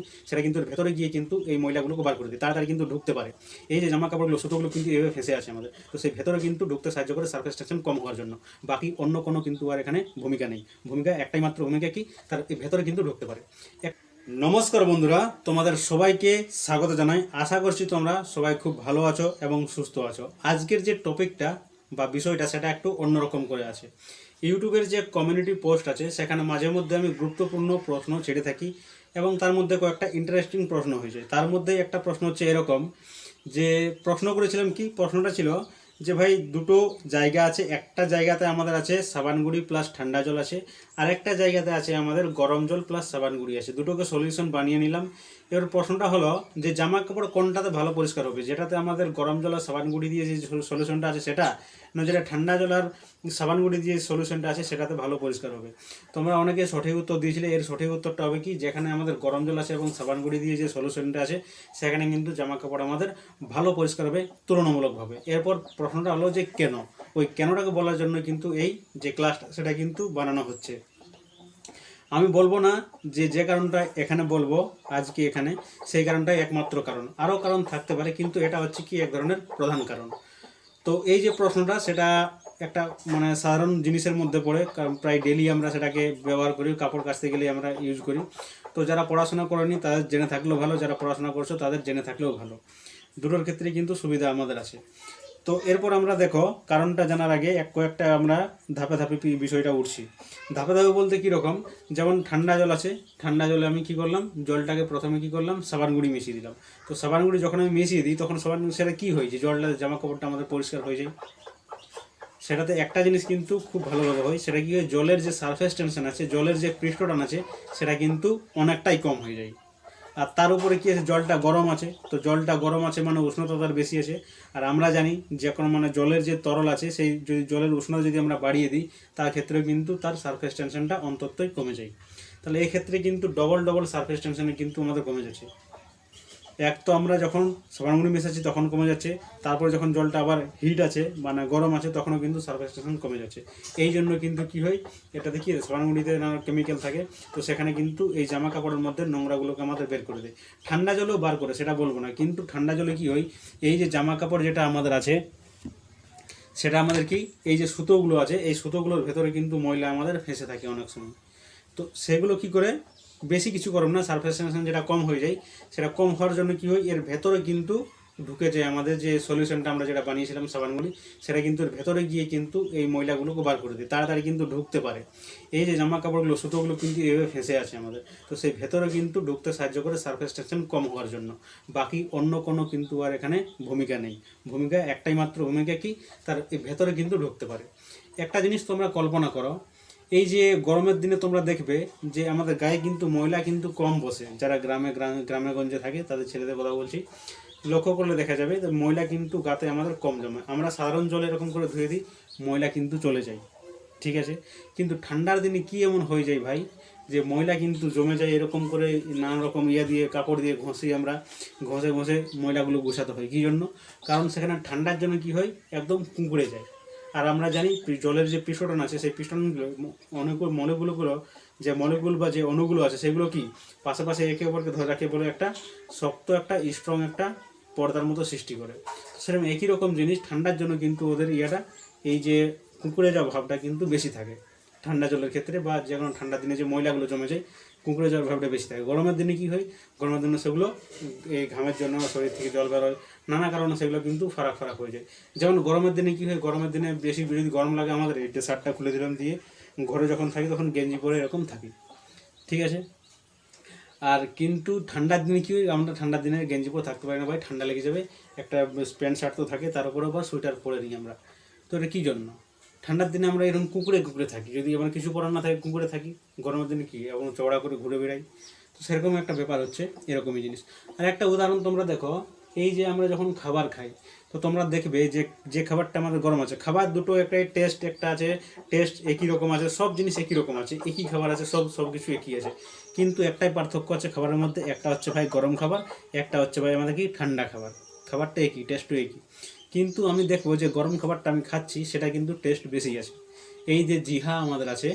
করি, সেটা কিন্তু ভেতরে গিয়ে কিন্তু এই ময়লাগুলোকে বার করে দিই। তাড়াতাড়ি কিন্তু ঢুকতে পারে। এই যে জামা কাপড়গুলো সুতোগুলো কিন্তু এভাবে ফেসে আছে আমাদের। তো সেই ভেতরে কিন্তু ঢুকতে সাহায্য করে সার্ফেস টেনশন কম হওয়ার জন্য। বাকি অন্য কোনো কিন্তু আর এখানে ভূমিকা নেই। ভূমিকা একটাই মাত্র ভূমিকা কি? তার ভেতরে কিন্তু ঢুকতে পারে। নমস্কার বন্ধুরা, তোমাদের সবাইকে স্বাগত জানাই। আশা করছি তোমরা সবাই খুব ভালো আছো এবং সুস্থ আছো। আজকের যে টপিকটা বা বিষয়টা, সেটা একটু অন্যরকম করে আছে। ইউটিউবের যে কমিউনিটি পোস্ট আছে, সেখানে মাঝে মধ্যে আমি গুরুত্বপূর্ণ প্রশ্ন ছেড়ে থাকি এবং তার মধ্যে কয়েকটা ইন্টারেস্টিং প্রশ্ন হয়েছে। তার মধ্যে একটা প্রশ্ন হচ্ছে এরকম যে, প্রশ্ন করেছিলাম কি? প্রশ্নটা ছিল যে, ভাই, দুটো জায়গা আছে। একটা জায়গাতে আমাদের আছে সাবানগুড়ি প্লাস ঠান্ডা জল আছে। আর একটা জায়গাতে আছে আমাদের গরম জল প্লাস সাবানগুড়ি আছে। দুটোকে সলিউশন বানিয়ে নিলাম। এবার প্রশ্নটা হলো যে জামা কাপড় কোনটাতে ভালো পরিষ্কার হবে? যেটাতে আমাদের গরম জল আর সাবানগুড়ি দিয়ে যে সলিউশনটা আছে সেটা, না যেটা ঠান্ডা জল আর সাবান গুঁড়ি দিয়ে সলিউশনটা আছে সেটাতে ভালো পরিষ্কার হবে? তোমরা অনেকে সঠিক উত্তর দিয়েছিলে, এর সঠিক উত্তরটা হবে কি? যেখানে আমাদের গরম জল আছে এবং সাবান গুঁড়ি দিয়ে যে সলিউশনটা আছে, সেখানে কিন্তু জামা কাপড় আমাদের ভালো পরিষ্কার হবে তুলনামূলকভাবে। এরপর প্রশ্নটা হলো যে কেন? ওই কেনটাকে বলার জন্য কিন্তু এই যে ক্লাসটা সেটা কিন্তু বানানো হচ্ছে। আমি বলব না যে যে কারণটা এখানে বলব আজকে এখানে, সেই কারণটাই একমাত্র কারণ। আরও কারণ থাকতে পারে, কিন্তু এটা হচ্ছে কি এক ধরনের প্রধান কারণ। তো এই যে প্রশ্নটা, সেটা একটা মানে সাধারণ জিনিসের মধ্যে পড়ে, কারণ প্রায় ডেলি আমরা সেটাকে ব্যবহার করি, কাপড় কাচতে গেলে আমরা ইউজ করি। তো যারা পড়াশোনা করেনি, তাদের জেনে থাকলেও ভালো, যারা পড়াশোনা করছ, তাদের জেনে থাকলেও ভালো। দুটোর ক্ষেত্রে কিন্তু সুবিধা আমাদের আছে। তো এরপর আমরা দেখো কারণটা জানার আগে এক কয়েকটা আমরা ধাপে ধাপে বিষয়টা উঠছি। ধাপে ধাপে বলতে কীরকম যেমন ঠান্ডা জল আছে, ঠান্ডা জলে আমি কি করলাম? জলটাকে প্রথমে কি করলাম? সাবান গুঁড়ি মিশিয়ে দিলাম। তো সাবান গুঁড়ি যখন আমি মিশিয়ে দিই, তখন সাবান সেটা কী হয়েছে জলটা জামা কাপড়টা আমাদের পরিষ্কার হয়ে যায়। সেটাতে একটা জিনিস কিন্তু খুব ভালোভাবে হয়, সেটা কি হয়? জলের যে সারফেস টেনশন আছে, জলের যে পৃষ্ঠটান আছে, সেটা কিন্তু অনেকটাই কম হয়ে যায়। আর তার উপরে কি আছে? জলটা গরম আছে। তো জলটা গরম আছে মানে উষ্ণতা তার বেশি আছে। আর আমরা জানি যে কোনো মানে জলের যে তরল আছে, সেই যদি জলের উষ্ণতা যদি আমরা বাড়িয়ে দিই, তার ক্ষেত্রে কিন্তু তার সারফেস টেনশনটা অন্ততই কমে যায়। তাহলে এই ক্ষেত্রে কিন্তু ডবল ডবল সারফেস টেনশনে কিন্তু আমাদের কমে যাচ্ছে। এক তো আমরা যখন সাবানগুড়ি মেশাচ্ছি তখন কমে যাচ্ছে, তারপরে যখন জলটা আবার হিট আছে মানে গরম আছে, তখনও কিন্তু সারফেস টেনশন কমে যাচ্ছে। এই জন্য কিন্তু কি হয় এটাতে কি সাবানগুড়িতে নানা কেমিক্যাল থাকে, তো সেখানে কিন্তু এই জামা কাপড়ের মধ্যে নোংরাগুলোকে আমাদের বের করে দেয়। ঠান্ডা জলেও বার করে, সেটা বলব না, কিন্তু ঠান্ডা জলে কি হয়, এই যে জামা কাপড় যেটা আমাদের আছে, সেটা আমাদের কি, এই যে সুতোগুলো আছে, এই সুতোগুলোর ভেতরে কিন্তু ময়লা আমাদের ফেঁসে থাকে অনেক সময়। তো সেগুলো কি করে বেশি কিছু করব না সারফেস টেনশন যেটা কম হয়ে যায়, সেটা কম হওয়ার জন্য কি হয়, এর ভেতরে কিন্তু ঢুকে যায়। আমাদের যে সলিউশনটা আমরা যেটা বানিয়েছিলাম সাবানগুলি, সেটা কিন্তু এর ভেতরে গিয়ে কিন্তু এই ময়লাগুলোকে বার করে দেয়, তাড়াতাড়ি কিন্তু ঢুকতে পারে। এই যে জামা কাপড়গুলো সুতোগুলো কিন্তু এভাবে ফেঁসে আছে আমাদের। তো সেই ভেতরে কিন্তু ঢুকতে সাহায্য করে সারফেস টেনশন কম হওয়ার জন্য। বাকি অন্য কোনো কিন্তু আর এখানে ভূমিকা নেই। ভূমিকা একটাই মাত্র, ভূমিকা কি? তার ভেতরে কিন্তু ঢুকতে পারে। একটা জিনিস তোমরা কল্পনা করো এই যে গরমের দিনে তোমরা দেখবে যে আমাদের গায়ে কিন্তু ময়লা কিন্তু কম বসে। যারা গ্রামে গ্রামে গঞ্জে থাকে, তাদের ছেলেদের কথা বলছি। লক্ষ্য করলে দেখা যাবে যে ময়লা কিন্তু গাতে আমাদের কম জমে। আমরা সাধারণ জলে এরকম করে ধুয়ে দিই, ময়লা কিন্তু চলে যায়। ঠিক আছে? কিন্তু ঠান্ডার দিনে কি এমন হয়ে যায় ভাই? যে ময়লা কিন্তু জমে যায় এরকম করে নানা রকম ইয়া দিয়ে, কাপড় দিয়ে ঘষি আমরা, ঘষে ঘষে ময়লাগুলো গুছাতে হয়। কী জন্য? কারণ সেখানে ঠান্ডার জন্য কি হয়? একদম কুঁকড়ে যায়। আর আমরা জানি জলের যে পিস্টন আছে, সেই পিস্টনগুলো অনেকগুলো মলিকুলগুলো যে মলিকুল বা যে অণুগুলো আছে, সেগুলো কি? পাশাপাশি একে অপরকে ধরে রাখে বলে একটা শক্ত একটা স্ট্রং একটা পর্দার মতো সৃষ্টি করে। সেরকম একই রকম জিনিস ঠান্ডার জন্য কিন্তু ওদের ইয়াটা, এই যে কুকুরে যাওয়া ভাবটা কিন্তু বেশি থাকে। ঠান্ডা জলের ক্ষেত্রে বা যে কোনো ঠান্ডার দিনে যে ময়লাগুলো জমে যায় কুকুরে যাওয়ার ভাবটা বেশি থাকে। গরমের দিনে কি হয়? গরমের দিনে সেগুলো এই ঘামের জন্য, শরীর থেকে জল বেরোয় নানা কারণে সেগুলো কিন্তু ফারাক ফারাক হয়ে যায়। যেমন গরমের দিনে কি হয়? গরমের দিনে বেশি যদি গরম লাগে, আমাদের যে শার্টটা খুলে দিলাম দিয়ে ঘরে যখন থাকি তখন গেঞ্জি পরে এরকম থাকি। ঠিক আছে? আর কিন্তু ঠান্ডার দিনে কি হয়? আমরা ঠান্ডার দিনে গেঞ্জি পরে থাকতে পারি না ভাই। ঠান্ডা লেগে যাবে। একটা প্যান্ট শার্ট তো থাকে, তার উপরে আবার সোয়েটার পরে নিই আমরা। তো এটা কী জন্য? ঠান্ডার দিনে আমরা এরকম কুকুরে কুকুরে থাকি। যদি আমার কিছু করার না থাকে, কুকুরে থাকি। গরমের দিনে কি? এবং চওড়া করে ঘুরে বেড়াই। তো সেরকম একটা ব্যাপার হচ্ছে, এরকমই জিনিস। আর একটা উদাহরণ তোমরা দেখো, এই যে আমরা যখন খাবার খাই, তো তোমরা দেখবে যে যে খাবারটা আমাদের গরম আছে। খাবার দুটো একটা টেস্ট একটা আছে টেস্ট একই রকম আছে, সব জিনিস একই রকম আছে, একই খাবার আছে, সব সব কিছু একই আছে। কিন্তু একটাই পার্থক্য আছে খাবারের মধ্যে, একটা হচ্ছে ভাই গরম খাবার, একটা হচ্ছে ভাই আমাদের কি ঠান্ডা খাবার। খাবারটা একই টেস্টও একই। কিন্তু আমি দেখব যে গরম খাবারটা আমি খাচ্ছি, সেটা কিন্তু টেস্ট বেশি আছে। এই যে জিহা আমাদের আছে,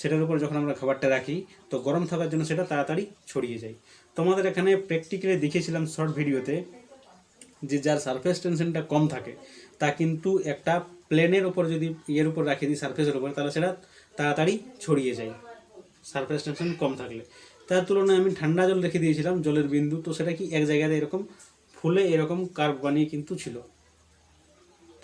সেটার উপর যখন আমরা খাবারটা রাখি, তো গরম থাকার জন্য সেটা তাড়াতাড়ি ছড়িয়ে যায়। তোমাদের এখানে প্র্যাকটিক্যালি দেখিয়েছিলাম শর্ট ভিডিওতে যে যার সারফেস টেনশনটা কম থাকে, তা কিন্তু একটা প্লেনের ওপর যদি ইয়ের উপর রাখে দিই সারফেসের উপর, তাহলে সেটা তাড়াতাড়ি ছড়িয়ে যায় সারফেস টেনশন কম থাকলে। তার তুলনায় আমি ঠান্ডা জল রেখে দিয়েছিলাম, জলের বিন্দু, তো সেটা কি এক জায়গাতে এরকম ফুলে এরকম কার্ভ বানিয়ে কিন্তু ছিল।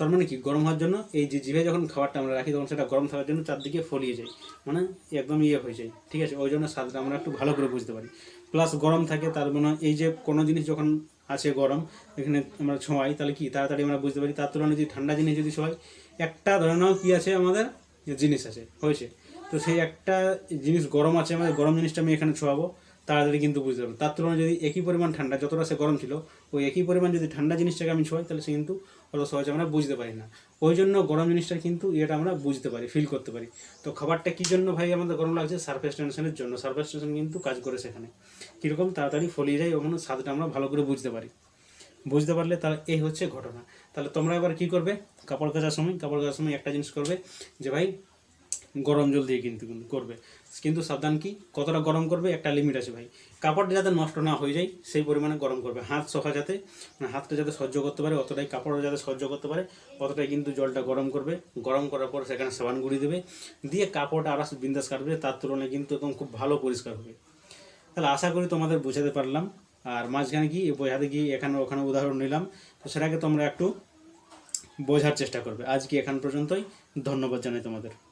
তার মানে কি? গরম হওয়ার জন্য এই যে জিভে যখন খাবারটা আমরা রাখি, তখন সেটা গরম থাকার জন্য চারদিকে ফলিয়ে যায়। মানে একদম ইয়ে হয়ে যায়। ঠিক আছে? ওই জন্য স্বাদটা আমরা একটু ভালো করে বুঝতে পারি। প্লাস গরম থাকে, তার মানে এই যে কোনো জিনিস যখন আছে গরম, এখানে আমরা ছোঁয়াই, তাহলে কি? তাড়াতাড়ি আমরা বুঝতে পারি। তার তুলনায় যদি ঠান্ডা জিনিস যদি ছোঁয়াই, একটা ধরে নাও কী আছে আমাদের? জিনিস আছে, হয়েছে। তো সেই একটা জিনিস গরম আছে আমাদের, গরম জিনিসটা আমি এখানে ছোঁয়াবো। তাড়াতাড়ি কিন্তু বুঝতে পারব। তার তুলনায় যদি একই পরিমাণ ঠান্ডা যতটা সে গরম ছিল, ওই একই পরিমাণ যদি ঠান্ডা জিনিসটাকে আমি ছোঁয়াই, তাহলে সে কিন্তু অত সহজে আমরা বুঝতে পারি না। ওই জন্য গরম জিনিসটা কিন্তু এটা আমরা বুঝতে পারি ফিল করতে পারি। তো খাবারটা কী জন্য ভাই আমাদের গরম লাগছে? সার্ফেস টেনশনের জন্য। সারফেস টেনশন কিন্তু কাজ করে সেখানে। কীরকম? তাড়াতাড়ি ফলিয়ে যায় ওখানে স্বাদটা আমরা ভালো করে বুঝতে পারি। বুঝতে পারলে তাহলে এই হচ্ছে ঘটনা। তাহলে তোমরা এবার কি করবে? কাপড় কাচার সময়, কাপড় কাচার সময় একটা জিনিস করবে যে ভাই গরম জল দিয়ে কিন্তু করবে। কিন্তু সাবধান কি? কতটা গরম করবে? একটা লিমিট আছে ভাই। কাপড়টা যাতে নষ্ট না হয়ে যায়, সেই পরিমাণে গরম করবে। হাত সফা যাতে মানে হাতটা যাতে সহ্য করতে পারে, অতটাই কাপড়ও যাতে সহ্য করতে পারে, অতটাই কিন্তু জলটা গরম করবে। গরম করার পর সেখানে সাবান গুঁড়ি দেবে। দিয়ে কাপড়টা আরাস বিন্দাস কাটবে, তার তুলনায় কিন্তু একদম খুব ভালো পরিষ্কার হবে। তাহলে আশা করি তোমাদের বোঝাতে পারলাম। আর মাঝখানে কি বোঝাতে গিয়ে এখানে ওখানে উদাহরণ নিলাম। তো সেটাকে তোমরা একটু বোঝার চেষ্টা করবে। আজকে এখান পর্যন্তই। ধন্যবাদ জানাই তোমাদের।